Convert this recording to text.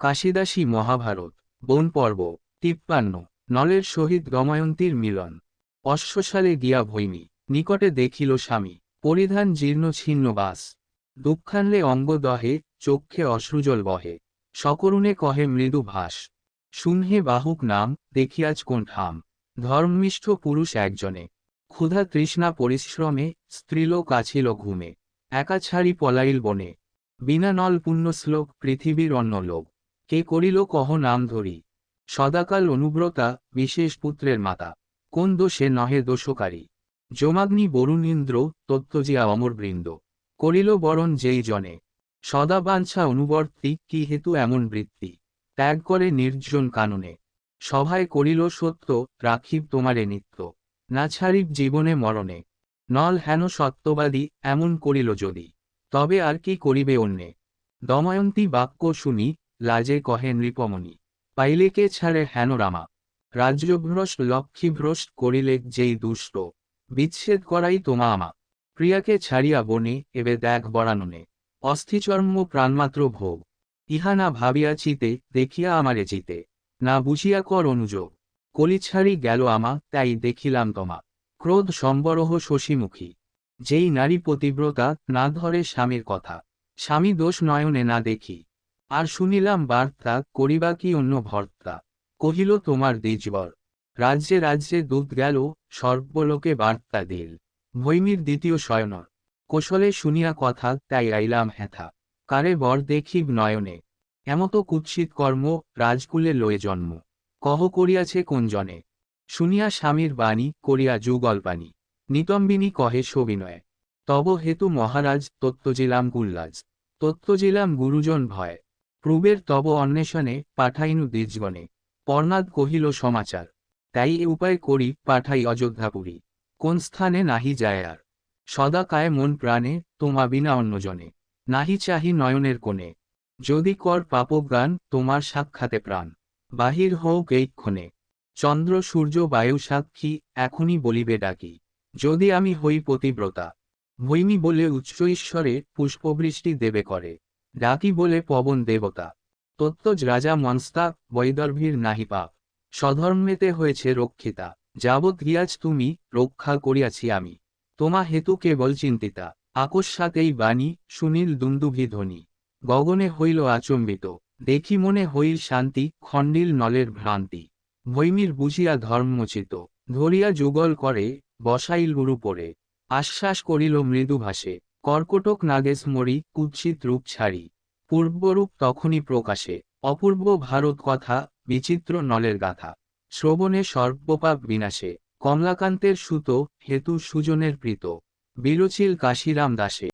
কাশিদাসী মহাভারত, বন পর্ব, তিপ্পান্ন, নলের সহিত দময়ন্তীর মিলন। অশ্বসালে গিয়া ভৈমী, নিকটে দেখিল স্বামী, পরিধান জীর্ণ ছিন্ন বাস। দুঃখানলে অঙ্গ দহে, চক্ষে অশ্রুজল বহে। সকরুণে কহে মৃদু ভাস। শুনহে বাহুক নাম দেখিয়াজ কোন ঠাম ধর্মিষ্ঠ পুরুষ একজনে। ক্ষুধা তৃষ্ণা পরিশ্রমে, স্ত্রীলোক আছিল ঘুমে। একা ছাড়ি পলাইল বনে। বিনা নল পুণ্য শ্লোক পৃথিবীর অন্য লোক। কে করিল কহ নাম ধরি। সদাকাল অনুব্রতা বিশেষ পুত্রের মাতা। কোন দোষে নহে দোষকারী। জমাগ্নি বরুণ ইন্দ্র তত্ত্বজিয়া অমরবৃন্দ। করিল বরণ যেই জনে। সদা বাঞ্ছা অনুবর্তী কি হেতু এমন বৃত্তি। ত্যাগ করে নির্জন কাননে। সভায় করিল সত্য, রাখিব তোমারে নিত্য। না ছাড়িব জীবনে মরণে। নল হেন সত্যবাদী, এমন করিল যদি। তবে আর কি করিবে অন্যে। দময়ন্তী বাক্য শুনি লাজে কহে নৃপমণি, পাইলে কে ছাড়ে হেন রামা রাজ্যভ্রষ্ট লক্ষ্মীভ্রষ্ট করিলে যেই দুষ্ট, বিচ্ছেদ করাই তোমা আমা প্রিয়াকে ছাড়িয়া বনে এবে দেখ বরাননে, অস্থিচর্ম প্রাণমাত্র ভোগ। ইহা না ভাবিয়া চিতে, দেখিয়া আমারে চিতে। না বুঝিয়া কর অনুযোগ। কলি ছাড়ি গেল আমা, তাই দেখিলাম তোমা। ক্রোধ সম্বরহ শশীমুখী। যেই নারী পতিব্রতা, না ধরে স্বামীর কথা। স্বামী দোষ নয়নে না দেখি। আর শুনিলাম বার্তা, করিবা কি অন্য ভর্তা? কহিল, তোমার দ্বিজবর। রাজ্যে রাজ্যে দুধ গেল, সর্বলোকে বার্তা দিল। ভৈমীর দ্বিতীয় শয়নর কোশলে শুনিয়া কথা, তাই আইলাম হেথা। কারে বর দেখিব নয়নে। এমত কুৎসিত কর্ম, রাজকুলে লয়ে জন্ম। কহ করিয়াছে কোন জনে? শুনিয়া স্বামীর বাণী, করিয়া যুগলপানি নিতম্বিনী কহে সবিনয়। তব হেতু মহারাজ, তত্ত্বজিলাম কুল্লাজ তত্ত্বজিলাম গুরুজন ভয়। প্রবের তব অন্বেষণে পাঠাইনু দ্বিজগণে। পর্ণাদ কহিল, সমাচার। তাই এ উপায় করি, পাঠাই অযোধ্যাপুরী। কোন স্থানে নাহি যায় আর। সদা কায় মন প্রাণে, তোমা বিনা অন্যজনে। নাহি চাহি নয়নের কোণে। যদি কর পাপজ্ঞান, তোমার সাক্ষাতে প্রাণ। বাহির হোক এইক্ষণে চন্দ্র, সূর্য, বায়ু সাক্ষী এখনই বলিবে ডাকি। যদি আমি হই পতিব্রতা। ভৈমী বলে উচ্চ ঈশ্বরে পুষ্পবৃষ্টি দেবে করে। ডাকি বলে পবন দেবতা। তত্ত্বজ রাজা মনস্তা, বৈদর্ভীর নাহি পাপ। স্বধর্মেতে হয়েছে রক্ষিতা। যাবৎ গিয়াছ তুমি, রক্ষা করিয়াছি আমি। তোমা হেতু কেবল চিন্তিতা। আকস্মাতেই বাণী, সুনীল দুন্দুভি ধ্বনি। গগনে হইল আচম্বিত। দেখি মনে হইল শান্তি, খণ্ডিল নলের ভ্রান্তি। ভৈমির বুঝিয়া ধর্মচিত ধরিয়া যুগল করে, বসাইল গুরু পরে। আশ্বাস করিল মৃদু ভাসে কর্কটক নাগেশ মরি কুৎসিত রূপ ছাড়ি। পূর্বরূপ তখনই প্রকাশে। অপূর্ব ভারত কথা, বিচিত্র নলের গাথা। শ্রবণে সর্বপাপ বিনাশে। কমলাকান্তের সুতো, হেতু সুজনের প্রীত। বিরচিল কাশিরাম দাসে।